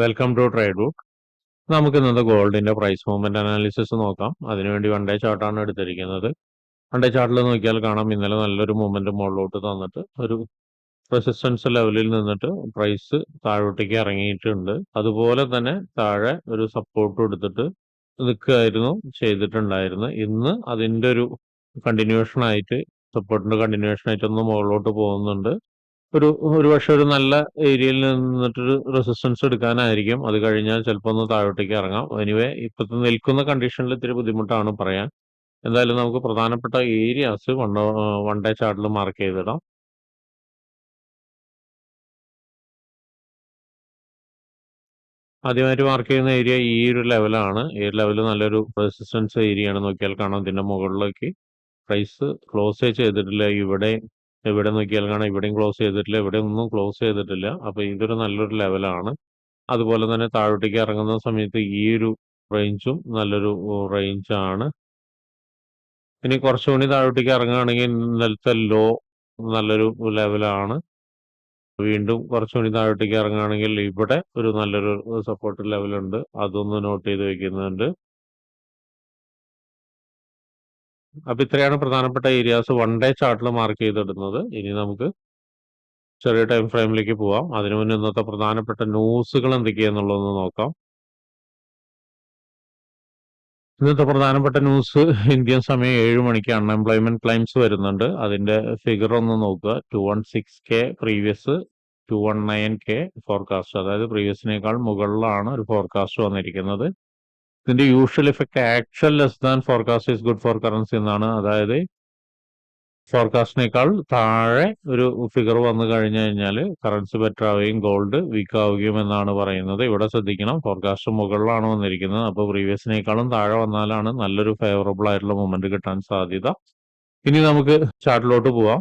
Welcome to trade book നമുക്ക് ഇന്നത്തെ ഗോൾഡിന്റെ പ്രൈസ് മൂവ്മെന്റ് അനാലിസിസ് നോക്കാം. അതിനുവേണ്ടി വൺ ഡേ ചാർട്ടാണ് എടുത്തിരിക്കുന്നത്. വൺ ഡേ ചാർട്ടിൽ നോക്കിയാൽ കാണാം ഇന്നലെ നല്ലൊരു മൂവ്മെന്റ് മുകളിലോട്ട് തന്നിട്ട് ഒരു റെസിസ്റ്റൻസ് ലെവലിൽ നിന്നിട്ട് പ്രൈസ് താഴോട്ടേക്ക് ഇറങ്ങിയിട്ടുണ്ട്. അതുപോലെ തന്നെ താഴെ ഒരു സപ്പോർട്ട് എടുത്തിട്ട് നിൽക്കുകയായിരുന്നു ചെയ്തിട്ടുണ്ടായിരുന്നു. ഇന്ന് അതിന്റെ ഒരു കണ്ടിന്യൂഷൻ ആയിട്ട് സപ്പോർട്ടിന്റെ കണ്ടിന്യൂഷൻ ആയിട്ട് ഒന്ന് മുകളിലോട്ട് പോകുന്നുണ്ട്. ഒരു ഒരു പക്ഷെ ഒരു നല്ല ഏരിയയിൽ നിന്നിട്ടൊരു റെസിസ്റ്റൻസ് എടുക്കാനായിരിക്കും. അത് കഴിഞ്ഞാൽ ചിലപ്പോൾ ഒന്ന് താഴോട്ടേക്ക് ഇറങ്ങാം. എനിവേ ഇപ്പോഴത്തെ നിൽക്കുന്ന കണ്ടീഷനിൽ ഇത്തിരി ബുദ്ധിമുട്ടാണ് പറയാൻ. എന്തായാലും നമുക്ക് പ്രധാനപ്പെട്ട ഏരിയാസ് വൺ വൺ ഡേ ചാർട്ടിൽ മാർക്ക് ചെയ്തിടാം. ആദ്യമായിട്ട് മാർക്ക് ചെയ്യുന്ന ഏരിയ ഈ ഒരു ലെവലാണ് ഈ ലെവൽ നല്ലൊരു റെസിസ്റ്റൻസ് ഏരിയ ആണ്. നോക്കിയാൽ കാണാം ഇതിന്റെ മുകളിലേക്ക് പ്രൈസ് ക്ലോസ് ചെയ്തിട്ടില്ല. ഇവിടെ ഇവിടെ നോക്കിയാൽ കാണാം. ഇവിടെയും ക്ലോസ് ചെയ്തിട്ടില്ല ഇവിടെ ഒന്നും ക്ലോസ് ചെയ്തിട്ടില്ല. അപ്പൊ ഇതൊരു നല്ലൊരു ലെവലാണ് അതുപോലെ തന്നെ താഴോട്ടേക്ക് ഇറങ്ങുന്ന സമയത്ത് ഈ ഒരു റേഞ്ചും നല്ലൊരു റേഞ്ചാണ് ഇനി കുറച്ചുകൂടി താഴോട്ടേക്ക് ഇറങ്ങുകയാണെങ്കിൽ ഇന്നലത്തെ ലോ നല്ലൊരു ലെവലാണ് വീണ്ടും കുറച്ചുകൂടി താഴോട്ടേക്ക് ഇറങ്ങുകയാണെങ്കിൽ ഇവിടെ ഒരു നല്ലൊരു സപ്പോർട്ട് ലെവലുണ്ട് അതൊന്ന് നോട്ട് ചെയ്ത് വെക്കുന്നുണ്ട്. അപ്പൊ ഇത്രയാണ് പ്രധാനപ്പെട്ട ഏരിയാസ് വൺ ഡേ ചാർട്ടിൽ മാർക്ക് ചെയ്തിടുന്നത്. ഇനി നമുക്ക് ചെറിയ ടൈം ഫ്രെയിമിലേക്ക് പോവാം. അതിനു മുന്നേ ഇന്നത്തെ പ്രധാനപ്പെട്ട ന്യൂസുകൾ എന്തൊക്കെയാന്നുള്ളതൊന്ന് നോക്കാം. ഇന്നത്തെ പ്രധാനപ്പെട്ട ന്യൂസ് ഇന്ത്യൻ സമയം ഏഴ് മണിക്ക് അൺഎംപ്ലോയ്മെന്റ് ക്ലെയിംസ് വരുന്നുണ്ട്. അതിന്റെ ഫിഗർ ഒന്ന് നോക്കുക. Two one six K previous two one nine K forecast അതായത് പ്രീവിയസിനേക്കാൾ മുകളിലാണ് ഒരു ഫോർകാസ്റ്റ് വന്നിരിക്കുന്നത്. ഇതിന്റെ usual effect actual less than forecast is good for currency എന്നാണ്. അതായത് ഫോർകാസ്റ്റിനേക്കാൾ താഴെ ഒരു ഫിഗർ വന്നു കഴിഞ്ഞു കഴിഞ്ഞാൽ കറൻസി ബെറ്റർ ആവുകയും ഗോൾഡ് വീക്ക് ആവുകയും എന്നാണ് പറയുന്നത്. ഇവിടെ ശ്രദ്ധിക്കണം ഫോർകാസ്റ്റ് മുകളിലാണ് വന്നിരിക്കുന്നത്. അപ്പോൾ പ്രീവിയസിനേക്കാളും താഴെ വന്നാലാണ് നല്ലൊരു ഫേവറബിൾ ആയിട്ടുള്ള മൂവ്മെന്റ് കിട്ടാൻ സാധ്യത. ഇനി നമുക്ക് ചാർട്ടിലോട്ട് പോവാം.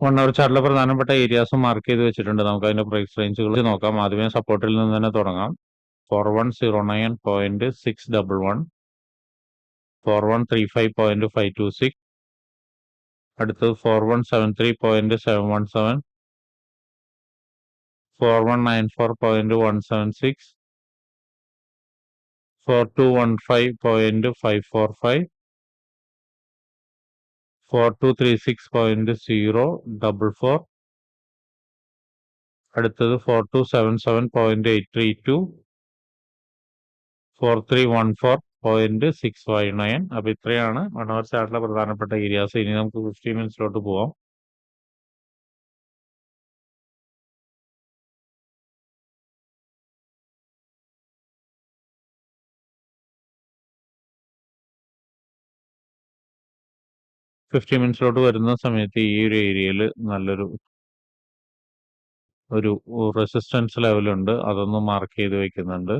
വൺ അവർ ചാർട്ടിലെ പ്രധാനപ്പെട്ട ഏരിയാസ് മാർക്ക് ചെയ്ത് വെച്ചിട്ടുണ്ട്. നമുക്ക് അതിന്റെ പ്രൈസ് റേഞ്ചുകൾ നോക്കാം. ആദ്യമേ സപ്പോർട്ടിൽ നിന്ന് തന്നെ തുടങ്ങാം. Four one zero nine point six double one four one three five point five two six അടുത്തത് four one seven three point seven one seven four one nine four point one seven six four two one five point five four five four two three six point zero double four അടുത്തത് four two seven seven point eight three two four three one four point six five nine അപ്പൊ ഇത്രയാണ് മനോഹർ ചാർട്ടിലെ പ്രധാനപ്പെട്ട areas ഇനി നമുക്ക് fifteen മിനിറ്റ്സിലോട്ട് പോവാം. Fifty മിനിറ്റ്സിലോട്ട് വരുന്ന സമയത്ത് ഈ ഒരു ഏരിയയിൽ നല്ലൊരു ഒരു റെസിസ്റ്റൻസ് ലെവലുണ്ട് അതൊന്ന് മാർക്ക് ചെയ്ത് വെക്കുന്നുണ്ട്.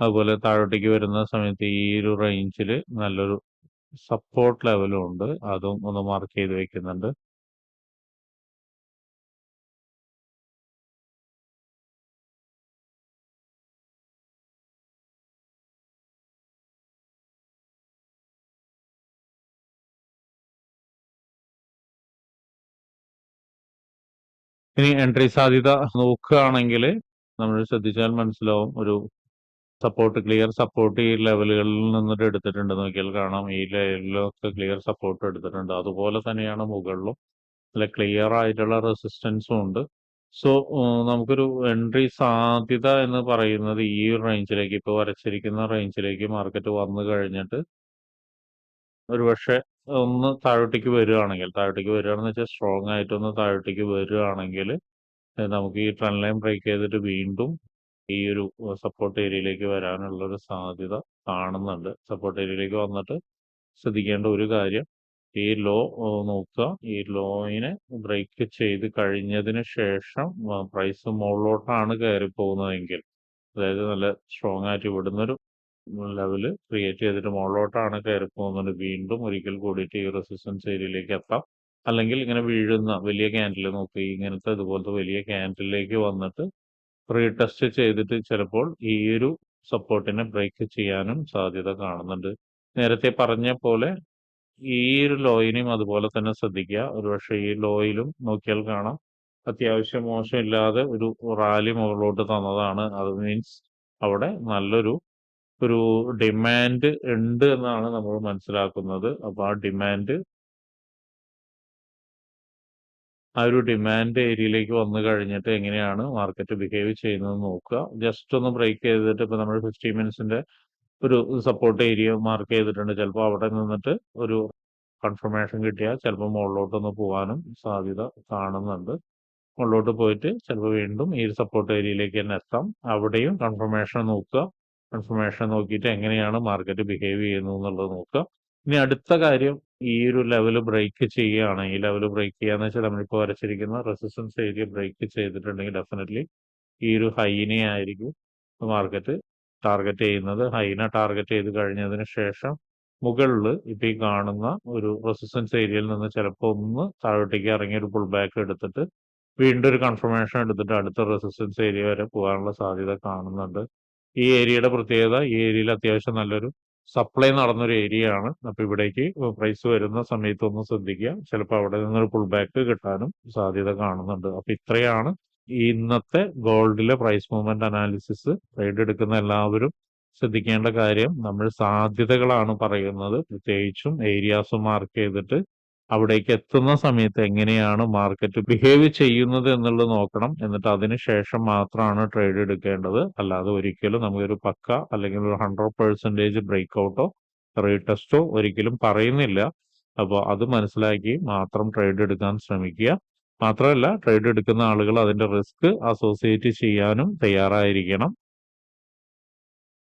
അതുപോലെ താഴോട്ടേക്ക് വരുന്ന സമയത്ത് ഈ ഒരു റേഞ്ചിൽ നല്ലൊരു സപ്പോർട്ട് ലെവലും ഉണ്ട്. അതും ഒന്ന് മാർക്ക് ചെയ്ത് വെക്കുന്നുണ്ട്. ഇനി എൻട്രി സാധ്യത നോക്കുകയാണെങ്കിൽ നമ്മൾ ശ്രദ്ധിച്ചാൽ മനസ്സിലാവും. ഒരു സപ്പോർട്ട് ക്ലിയർ സപ്പോർട്ട് ഈ ലെവലുകളിൽ നിന്നിട്ട് എടുത്തിട്ടുണ്ട്. നോക്കിയാൽ കാണാം. ഈ ലെവലിലൊക്കെ ക്ലിയർ സപ്പോർട്ട് എടുത്തിട്ടുണ്ട്. അതുപോലെ തന്നെയാണ് മുകളിലും. അല്ല ക്ലിയർ ആയിട്ടുള്ള റെസിസ്റ്റൻസും ഉണ്ട്. സോ നമുക്കൊരു എൻട്രി സാധ്യത എന്ന് പറയുന്നത് ഈ ഒരു റേഞ്ചിലേക്ക് ഇപ്പോൾ വരച്ചിരിക്കുന്ന റേഞ്ചിലേക്ക് മാർക്കറ്റ് വന്നു കഴിഞ്ഞിട്ട് ഒരു പക്ഷേ ഒന്ന് താഴോട്ടേക്ക് വരുവാണെങ്കിൽ താഴോട്ടേക്ക് വരികയാണെന്ന് വെച്ചാൽ സ്ട്രോങ് ആയിട്ടൊന്ന് താഴോട്ടേക്ക് വരുവാണെങ്കിൽ നമുക്ക് ഈ ട്രെൻഡ് ലൈൻ ബ്രേക്ക് ചെയ്തിട്ട് വീണ്ടും ഈ ഒരു സപ്പോർട്ട് ഏരിയയിലേക്ക് വരാനുള്ള ഒരു സാധ്യത കാണുന്നുണ്ട്. സപ്പോർട്ട് ഏരിയയിലേക്ക് വന്നിട്ട് ശ്രദ്ധിക്കേണ്ട ഒരു കാര്യം ഈ ലോ നോക്കുക. ഈ ലോയിനെ ബ്രേക്ക് ചെയ്ത് കഴിഞ്ഞതിന് ശേഷം പ്രൈസ് മുകളിലോട്ടാണ് കയറി പോകുന്നതെങ്കിൽ അതായത് നല്ല സ്ട്രോങ് ആയിട്ട് ഇവിടുന്ന് ലെവൽ ക്രിയേറ്റ് ചെയ്തിട്ട് മുകളിലോട്ടാണ് കയറി പോകുന്നത്. വീണ്ടും ഒരിക്കൽ കൂടിയിട്ട് ഈ റെസിസ്റ്റൻസ് ഏരിയയിലേക്ക് എത്താം. അല്ലെങ്കിൽ ഇങ്ങനെ വീഴുന്ന വലിയ ക്യാൻഡിൽ നോക്കി. ഇങ്ങനത്തെ ഇതുപോലത്തെ വലിയ ക്യാൻഡിലേക്ക് വന്നിട്ട് റീടെസ്റ്റ് ചെയ്തിട്ട് ചിലപ്പോൾ ഈ ഒരു സപ്പോർട്ടിനെ ബ്രേക്ക് ചെയ്യാനും സാധ്യത കാണുന്നുണ്ട്. നേരത്തെ പറഞ്ഞ പോലെ ഈ ഒരു ലോയിനെയും അതുപോലെ തന്നെ ശ്രദ്ധിക്കുക. ഒരുപക്ഷെ ഈ ലോയിലും നോക്കിയാൽ കാണാം. അത്യാവശ്യം മോശമില്ലാതെ ഒരു റാലി മുകളിലോട്ട് തന്നതാണ്. അത് മീൻസ് അവിടെ നല്ലൊരു ഒരു ഡിമാൻഡ് ഉണ്ട് എന്നാണ് നമ്മൾ മനസ്സിലാക്കുന്നത്. അപ്പോൾ ആ ഡിമാൻഡ് ആ ഒരു ഡിമാൻഡ് ഏരിയയിലേക്ക് വന്നു കഴിഞ്ഞിട്ട് എങ്ങനെയാണ് മാർക്കറ്റ് ബിഹേവ് ചെയ്യുന്നത് നോക്കുക. ജസ്റ്റ് ഒന്ന് ബ്രേക്ക് ചെയ്തിട്ട് ഇപ്പോൾ നമ്മൾ ഫിഫ്റ്റി മിനിറ്റ്സിന്റെ ഒരു സപ്പോർട്ട് ഏരിയ മാർക്ക് ചെയ്തിട്ടുണ്ട്. ചിലപ്പോൾ അവിടെ നിന്നിട്ട് ഒരു കൺഫർമേഷൻ കിട്ടിയാൽ ചിലപ്പോൾ മുകളിലോട്ടൊന്ന് പോകാനും സാധ്യത കാണുന്നുണ്ട്. മുകളിലോട്ട് പോയിട്ട് ചിലപ്പോൾ വീണ്ടും ഈ സപ്പോർട്ട് ഏരിയയിലേക്ക് തന്നെ എത്താം. അവിടെയും കൺഫർമേഷൻ നോക്കുക. കൺഫർമേഷൻ നോക്കിയിട്ട് എങ്ങനെയാണ് മാർക്കറ്റ് ബിഹേവ് ചെയ്യുന്നത് എന്നുള്ളത് നോക്കുക. ഇനി അടുത്ത കാര്യം ഈ ഒരു ലെവൽ ബ്രേക്ക് ചെയ്യുകയാണ്. ഈ ലെവൽ ബ്രേക്ക് ചെയ്യാന്ന് വെച്ചാൽ നമ്മളിപ്പോൾ വരച്ചിരിക്കുന്ന റെസിസ്റ്റൻസ് ഏരിയ ബ്രേക്ക് ചെയ്തിട്ടുണ്ടെങ്കിൽ ഡെഫിനറ്റ്ലി ഈ ഒരു ഹൈനെ ആയിരിക്കും മാർക്കറ്റ് ടാർഗറ്റ് ചെയ്യുന്നത്. ഹൈന ടാർഗറ്റ് ചെയ്ത് കഴിഞ്ഞതിന് ശേഷം മുകളിൽ ഇപ്പൊ ഈ കാണുന്ന ഒരു റെസിസ്റ്റൻസ് ഏരിയയിൽ നിന്ന് ചിലപ്പോൾ ഒന്ന് താഴോട്ടേക്ക് ഇറങ്ങി ഒരു പുൾ ബാക്ക് എടുത്തിട്ട് വീണ്ടും ഒരു കൺഫർമേഷൻ എടുത്തിട്ട് അടുത്ത റെസിസ്റ്റൻസ് ഏരിയ വരെ പോകാനുള്ള സാധ്യത കാണുന്നുണ്ട്. ഈ ഏരിയയുടെ പ്രത്യേകത ഈ ഏരിയയിൽ അത്യാവശ്യം നല്ലൊരു സപ്ലൈ നടന്നൊരു ഏരിയ ആണ്. അപ്പൊ ഇവിടേക്ക് പ്രൈസ് വരുന്ന സമയത്ത് ഒന്ന് ശ്രദ്ധിക്കുക. ചിലപ്പോൾ അവിടെ നിന്നൊരു പുൾ ബാക്ക് കിട്ടാനും സാധ്യത കാണുന്നുണ്ട്. അപ്പൊ ഇത്രയാണ് ഇന്നത്തെ ഗോൾഡിലെ പ്രൈസ് മൂവ്മെന്റ് അനാലിസിസ് ട്രേഡ് എടുക്കുന്ന എല്ലാവരും ശ്രദ്ധിക്കേണ്ട കാര്യം. നമ്മൾ സാധ്യതകളാണ് പറയുന്നത്. പ്രത്യേകിച്ചും ഏരിയാസ് മാർക്ക് ചെയ്തിട്ട് അവിടേക്ക് എത്തുന്ന സമയത്ത് എങ്ങനെയാണ് മാർക്കറ്റ് ബിഹേവ് ചെയ്യുന്നത് എന്നുള്ളത് നോക്കണം. എന്നിട്ട് അതിന് ശേഷം മാത്രമാണ് ട്രേഡ് എടുക്കേണ്ടത്. അല്ലാതെ ഒരിക്കലും നമുക്കൊരു പക്ക അല്ലെങ്കിൽ ഒരു ഹൺഡ്രഡ് പെർസെന്റേജ് ബ്രേക്ക് ഔട്ടോ റീടെസ്റ്റോ ഒരിക്കലും പറയുന്നില്ല. അപ്പോൾ അത് മനസ്സിലാക്കി മാത്രം ട്രേഡ് എടുക്കാൻ ശ്രമിക്കുക. മാത്രമല്ല ട്രേഡ് എടുക്കുന്ന ആളുകൾ അതിന്റെ റിസ്ക് അസോസിയേറ്റ് ചെയ്യാനും തയ്യാറായിരിക്കണം.